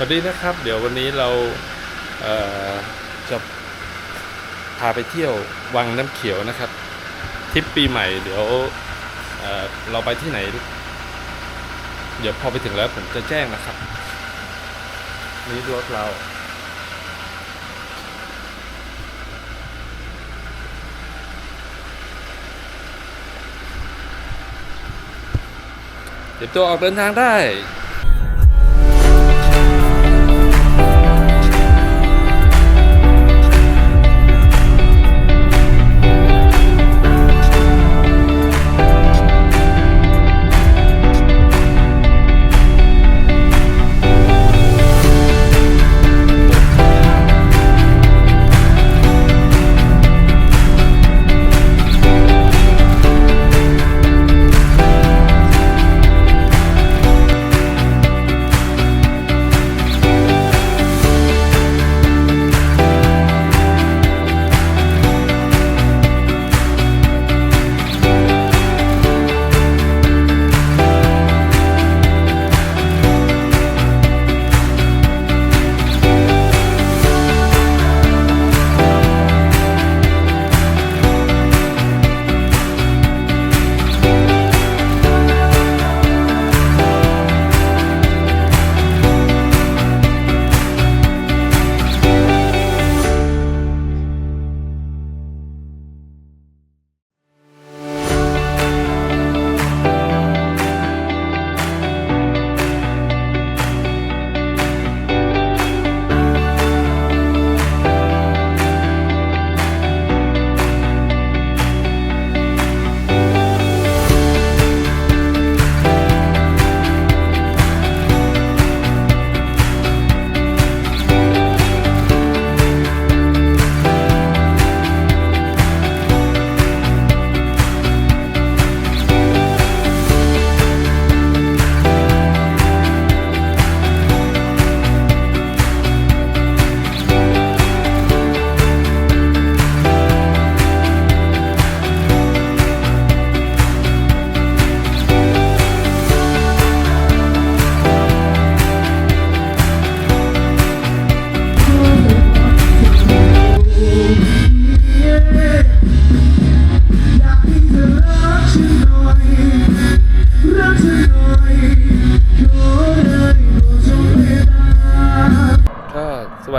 สวัสดีนะครับ เดี๋ยววันนี้เราเอ่อจะพาไปเที่ยววังน้ำเขียวนะครับทริปปีใหม่ เดี๋ยวเอ่อเราไปที่ไหน เดี๋ยวพอไปถึงแล้วผมจะแจ้งนะครับ นี่รถเราเดี๋ยวตัวออกเดินทางได้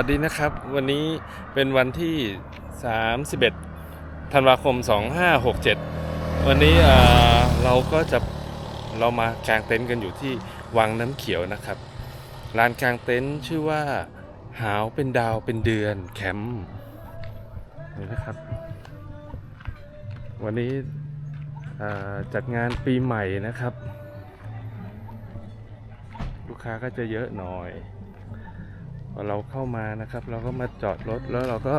วัสดีนะครับ วันนี้เป็นวันที่ 31 ธันวาคม 2567 วันนี้เราก็จะเรามากางเต็นท์กันอยู่ที่วังน้ำเขียวนะครับลานกางเต็นท์ชื่อว่า หาวเป็นดาวเป็นเดือนแคมป์นี่นะครับ วันนี้จัดงานปีใหม่นะครับ ลูกค้าก็จะเยอะหน่อย พอเราเข้ามานะครับ เราก็มาจอดรถแล้วเราก็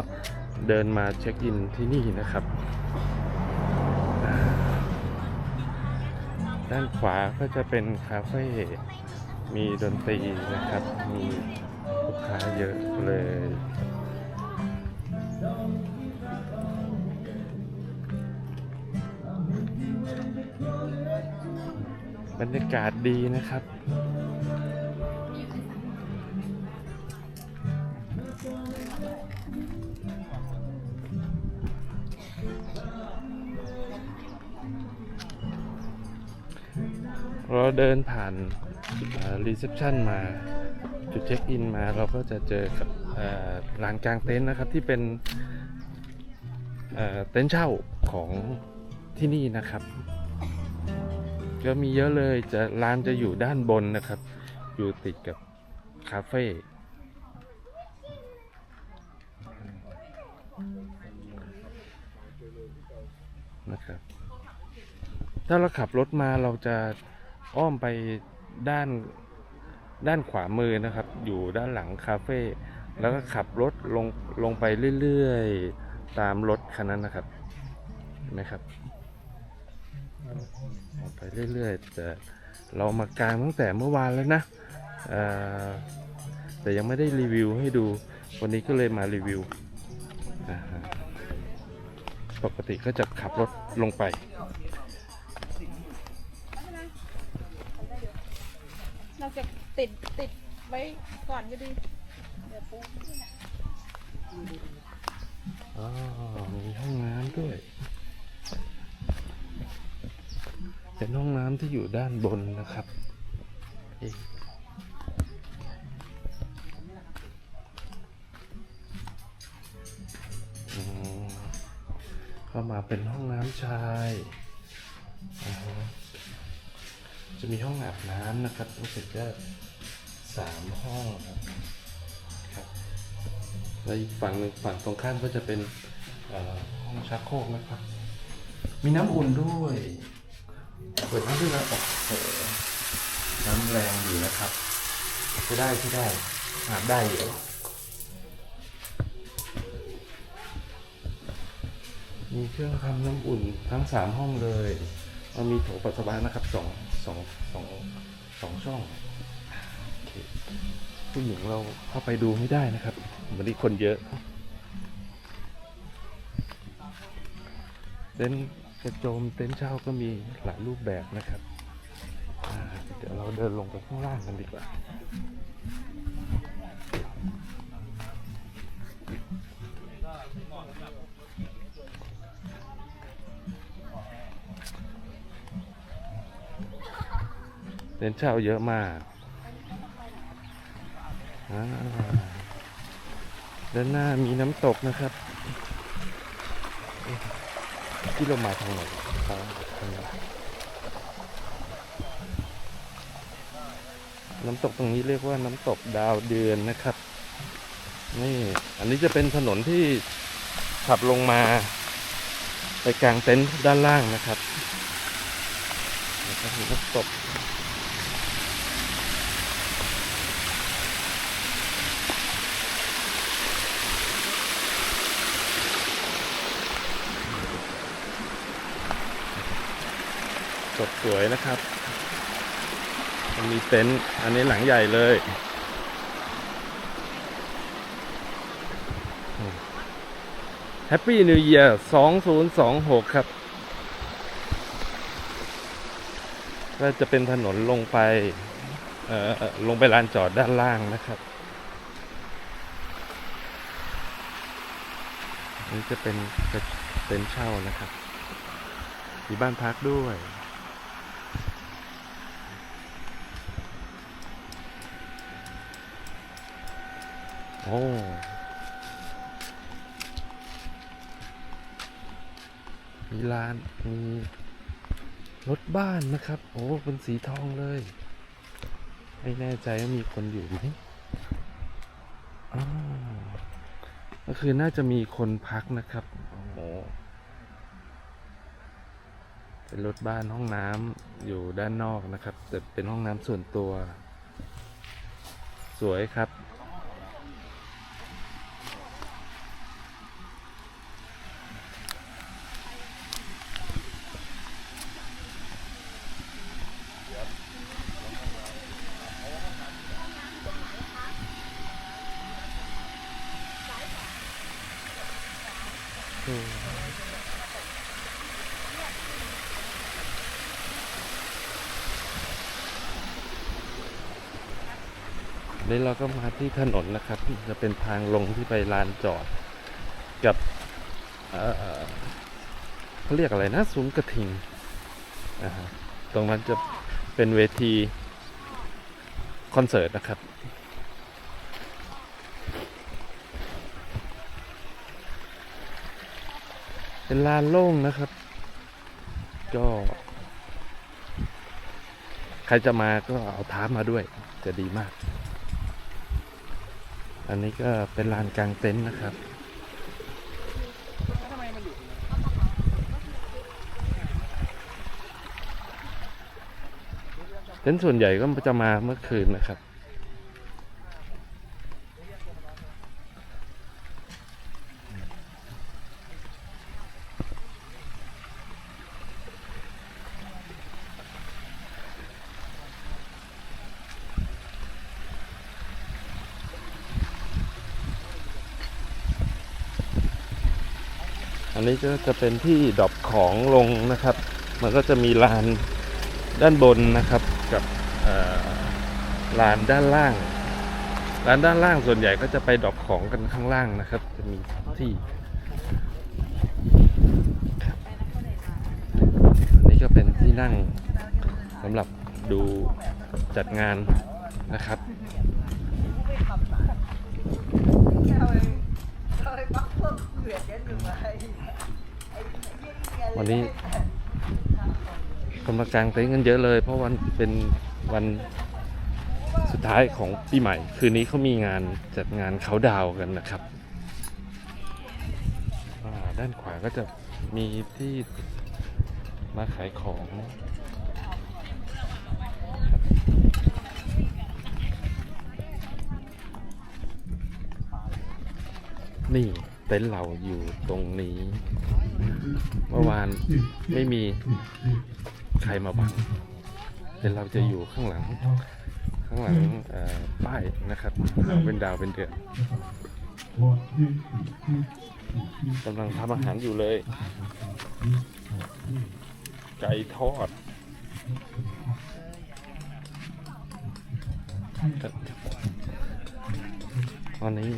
เดินมาเช็คอินที่นี่นะครับ ด้านขวาก็จะเป็นคาเฟ่มีดนตรีนะครับ มีลูกค้าเยอะเลยบรรยากาศดีนะครับ เราเดินผ่านรีเซพชันมาจุดเช็คอินมาเราก็จะเจอกับลานกลางเต็นท์นะครับที่เป็นเอ่อเต็นท์เช่าของที่นี่นะครับก็มีเยอะเลยจะร้านจะอยู่ด้านบนนะครับ อยู่ติดกับคาเฟ่นะครับถ้าเราขับรถมาเราจะ อ้อมไปด้านด้านขวามือนะครับ อยู่ด้านหลังคาเฟ่แล้วก็ขับรถลงลงไปเรื่อยๆ ตามรถคันนั้นนะครับเห็นไหมครับไปเรื่อยๆแต่เรามากางตั้งแต่เมื่อวานแล้วนะแต่ยังไม่ได้รีวิวให้ดู วันนี้ก็เลยมารีวิว ปกติก็จะขับรถลงไป เราจะติดติดไว้ก่อนก็ดี เดี๋ยวปูที่ไหนอ๋อมีห้องน้ำด้วย เป็นห้องน้ำที่อยู่ด้านบนนะครับเอ๊ะอืมเข้ามาเป็นห้องน้ำชายอ่า จะมีห้องอาบน้ำนะครับ รู้สึกจะสามห้องครับครับแล้วอีกฝั่งหนึ่งฝั่งตรงข้ามก็จะเป็นห้องชักโครกนะครับ มีน้ำอุ่นด้วยเปิดน้ำด้วยนะโอ้โหน้ำแรงอยู่นะครับที่ได้ที่ได้อาบได้อยู่มีเครื่องทำน้ำอุ่นทั้งสามห้องเลยมันมีโถปัสสาวะนะครับสอง สองสองสองช่องผู้หญิงเราเข้าไปดูไม่ได้นะครับ วันนี้คนเยอะเต็นท์กระโจมเต็นท์เช่าก็มีหลายรูปแบบนะครับ เดี๋ยวเราเดินลงไปข้างล่างกันดีกว่า เต็นท์เช่าเยอะมากด้านหน้ามีน้ำตกนะครับที่เรามาทางไหนทางทางไหนน้ำตกตรงนี้เรียกว่าน้ำตกดาวเดือนนะครับ นี่ อันนี้จะเป็นถนนที่ขับลงมา ไปกลางเต็นท์ด้านล่างนะครับน้ำตก สดสวยนะครับ มันมีเต็นท์อันนี้หลังใหญ่เลย แฮปปี้นิว e ยร์2026 ครับ ก็จะเป็นถนนลงไป เอ่อ ลงไปลานจอดด้านล่างนะครับนนี้จะเป็นเต็นท์เช่านะครับมีบ้านพักด้วย โอ้มีลานมีรถบ้านนะครับ โอ้เป็นสีทองเลย ไม่แน่ใจว่ามีคนอยู่ไหมอ๋อก็คือน่าจะมีคนพักนะครับ โอ้โหเป็นรถบ้านห้องน้ำอยู่ด้านนอกนะครับ แต่เป็นห้องน้ำส่วนตัว สวยครับ ที่ถนนนะครับ จะเป็นทางลงที่ไปลานจอด กับเขาเรียกอะไรนะซุ้มกระทิงนะฮะตรงนั้นจะเป็นเวทีคอนเสิร์ตนะครับ เป็นลานโล่งนะครับ ก็ใครจะมาก็เอาท้ามาด้วยจะดีมาก อันนี้ก็เป็นลานกลางเต็นท์นะครับเต็นท์ส่วนใหญ่ก็จะมาเมื่อคืนนะครับ ก็จะเป็นที่ดรอปของลงนะครับ มันก็จะมีลานด้านบนนะครับกับลานด้านล่างร้านด้านล่างส่วนใหญ่ก็จะไปดรอปของกันข้างล่างนะครับ จะมีที่นนี้ก็เป็นที่นั่งสำหรับดูจัดงานนะครับ วันนี้คนมากางเต็นท์กันเยอะเลย เพราะวันเป็นวันสุดท้ายของปีใหม่ คืนนี้เขามีงานจัดงานเขาดาวกันนะครับด้านขวาก็จะมีที่มาขายของนี่เต็นท์เราอยู่ตรงนี้ เมื่อวานไม่มีใครมาบังเดี๋ยวเราจะอยู่ข้างหลัง ข้างหลังป้ายนะครับเป็นดาวเป็นเดือนกำลังทำอาหารอยู่เลย ไก่ทอดวันนี้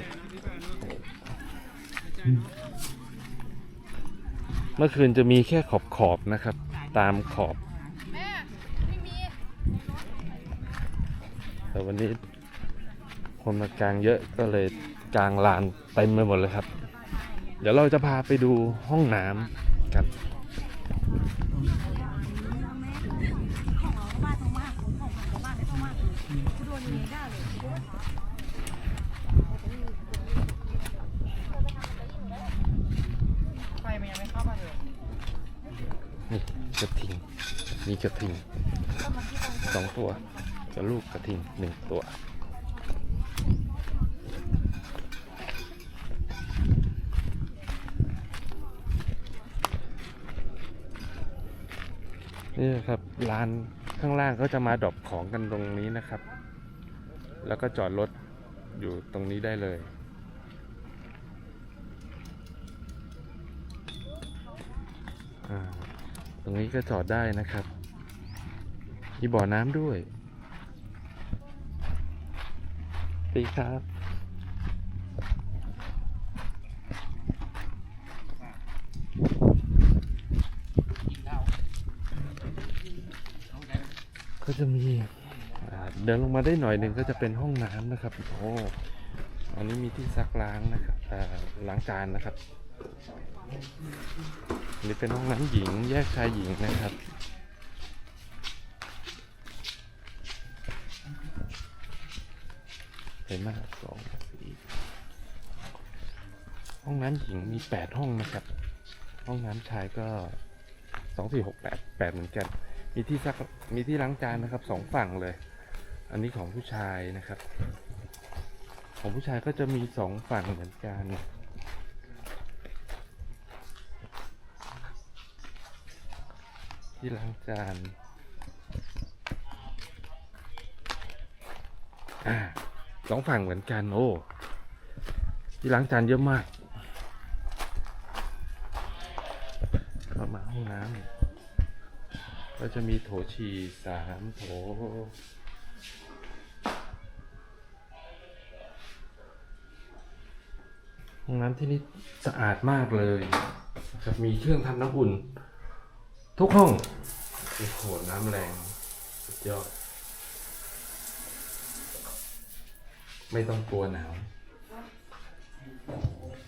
เมื่อคืนจะมีแค่ขอบขอบนะครับ ตามขอบ แต่วันนี้คนมากลางเยอะก็เลยกลางลานเต็มไปหมดเลยครับ เดี๋ยวเราจะพาไปดูห้องน้ำกัน ไฟมันยังไม่เข้ามาเลย นี่กระทิง มีกระทิงสอง ตัวกับลูกกระทิงหนึ่งตัว นี่ครับร้านข้างล่างก็จะมาดรอปของกันตรงนี้นะครับ แล้วก็จอดรถอยู่ตรงนี้ได้เลยตรงนี้ก็จอดได้นะครับ มีบ่อน้ำด้วยดีครับก็จะมีเดินลงมาได้หน่อยหนึ่งก็จะเป็นห้องน้ำนะครับโอ้อันนี้มีที่ซักล้างนะครับล้างจานนะครับนนี้เป็นห้องน้ำหญิงแยกชายหญิงนะครับ เห็นมากสองสี่ห้องน้ำหญิงมีแปดห้องนะครับ ห้องน้ำชายก็สองสี่หกแปดแปดเหมือนกัน มีที่ซักมีที่ล้างจานนะครับสองฝั่งเลย อันนี้ของผู้ชายนะครับ ของผู้ชายก็จะมีสองฝั่งเหมือนกันที่ล้างจานอ่า สองฝั่งเหมือนกันโอ้ที่ล้างจานเยอะมากเข้ามาห้องน้ำก็จะมีโถฉี่สามโถห้องน้ำที่นี่สะอาดมากเลยนะครับมีเครื่องทำน้ำอุ่น ทุกห้องโอ้โหน้ำแรง สุดยอด ไม่ต้องกลัวหนาว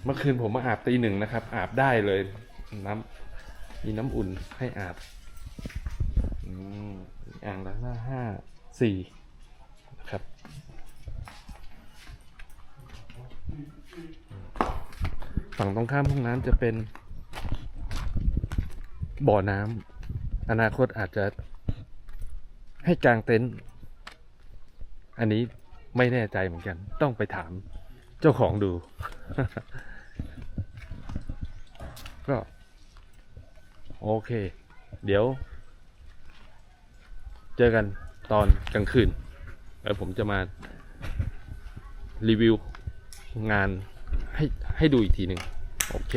เมื่อคืนผมมาอาบตีหนึ่งนะครับ อาบได้เลย น้ำมีน้ำอุ่นให้อาบอืมอ่างล้างหน้าห้าสี่นะครับฝั่งตรงข้ามห้องน้ำจะเป็นบ่อน้ำอนาคตอาจจะให้กางเต็นท์อันนี้ ไม่แน่ใจเหมือนกัน ต้องไปถามเจ้าของดู ก็ โอเค เดี๋ยว เจอกันตอนกลางคืนแล้วผมจะมารีวิวงานให้ให้ดูอีกทีหนึ่งโอเค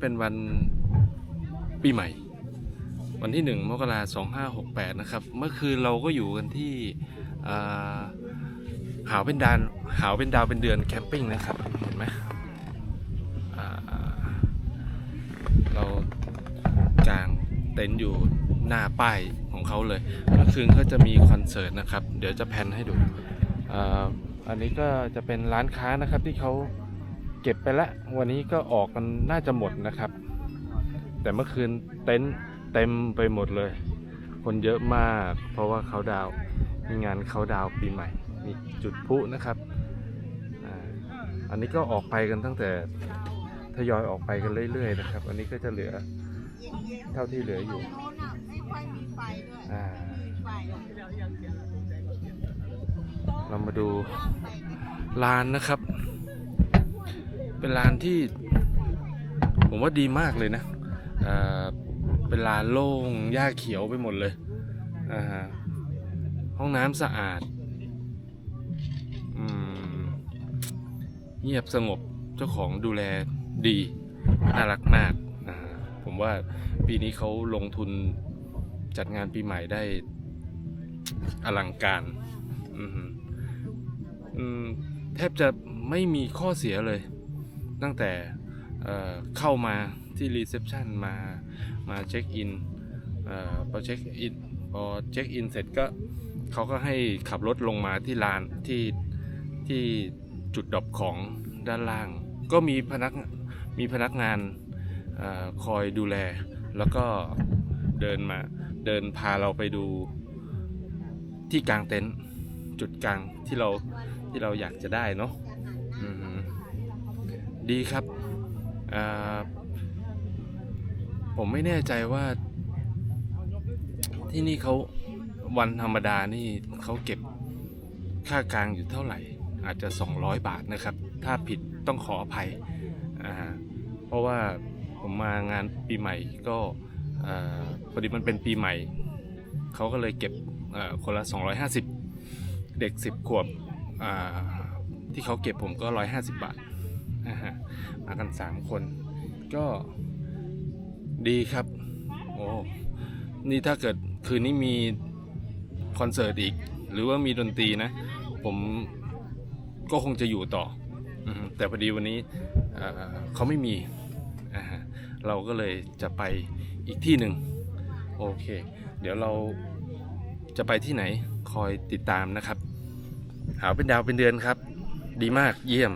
เป็นวันปีใหม่ วันที่หนึ่งมกราสองห้าหกแปดนะครับ เมื่อคืนเราก็อยู่กันที่าหาวเป็นดานหาวเป็นดาวเป็นเดือนแคมปิ้งนะครับ เห็นไหมเรากางเต็นท์อยู่หน้าป้ายของเขาเลย เมื่อคืนก็จะมีคอนเสิร์ตนะครับ เดี๋ยวจะแพนให้ดูออันนี้ก็จะเป็นร้านค้านะครับที่เขา เก็บไปละวันนี้ก็ออกกันน่าจะหมดนะครับ แต่เมื่อคืนเต็นท์เต็มไปหมดเลย คนเยอะมาก เพราะว่าเขาดาวมีงานเขาดาวปีใหม่ มีจุดพุนะครับอันนี้ก็ออกไปกันตั้งแต่ทยอยออกไปกันเรื่อยๆนะครับ อันนี้ก็จะเหลือเท่าที่เหลืออยู่เรามาดูลานนะครับ เป็นลานที่ผมว่าดีมากเลยนะเป็นลานโล่งหญ้าเขียวไปหมดเลย ห้องน้ำสะอาดเงียบสงบเจ้าของดูแลดี น่ารักมาก ผมว่าปีนี้เขาลงทุนจัดงานปีใหม่ได้อลังการ แทบจะไม่มีข้อเสียเลย ตั้งแต่เเข้ามาที่รีเซพชันมามาเช็คอินพอเช็คอินพอเช็คอินเสร็จก็เขาก็ให้ขับรถลงมาที่ลานที่ที่จุดดอปของด้านล่าง ก็มีพนักมีพนักงานอคอยดูแล แล้วก็เดินมาเดินพาเราไปดูที่กลางเต็นท์จุดกลางที่เราที่เราอยากจะได้เนาะ ดีครับ ผมไม่แน่ใจว่า ที่นี่เขาวันธรรมดานี่เขาเก็บค่ากลางอยู่เท่าไหร่ อาจจะ 200 บาทนะครับ ถ้าผิดต้องขออภัย เพราะว่าผมมางานปีใหม่ก็พอดีมันเป็นปีใหม่ เขาก็เลยเก็บอ่าคนละ 250 เด็ก 10 ขวบที่เขาเก็บผมก็ 150 บาท นะฮะมากัน3คนก็ดีครับโอ้นี่ถ้าเกิดคืนนี้มีคอนเสิร์ตอีก หรือว่ามีดนตรีนะ ผมก็คงจะอยู่ต่ออแต่พอดีวันนี้เขาไม่มี เราก็เลยจะไปอีกที่หนึ่งโอเค เดี๋ยวเราจะไปที่ไหนคอยติดตามนะครับ หาเป็นดาวเป็นเดือนครับ ดีมากเยี่ยม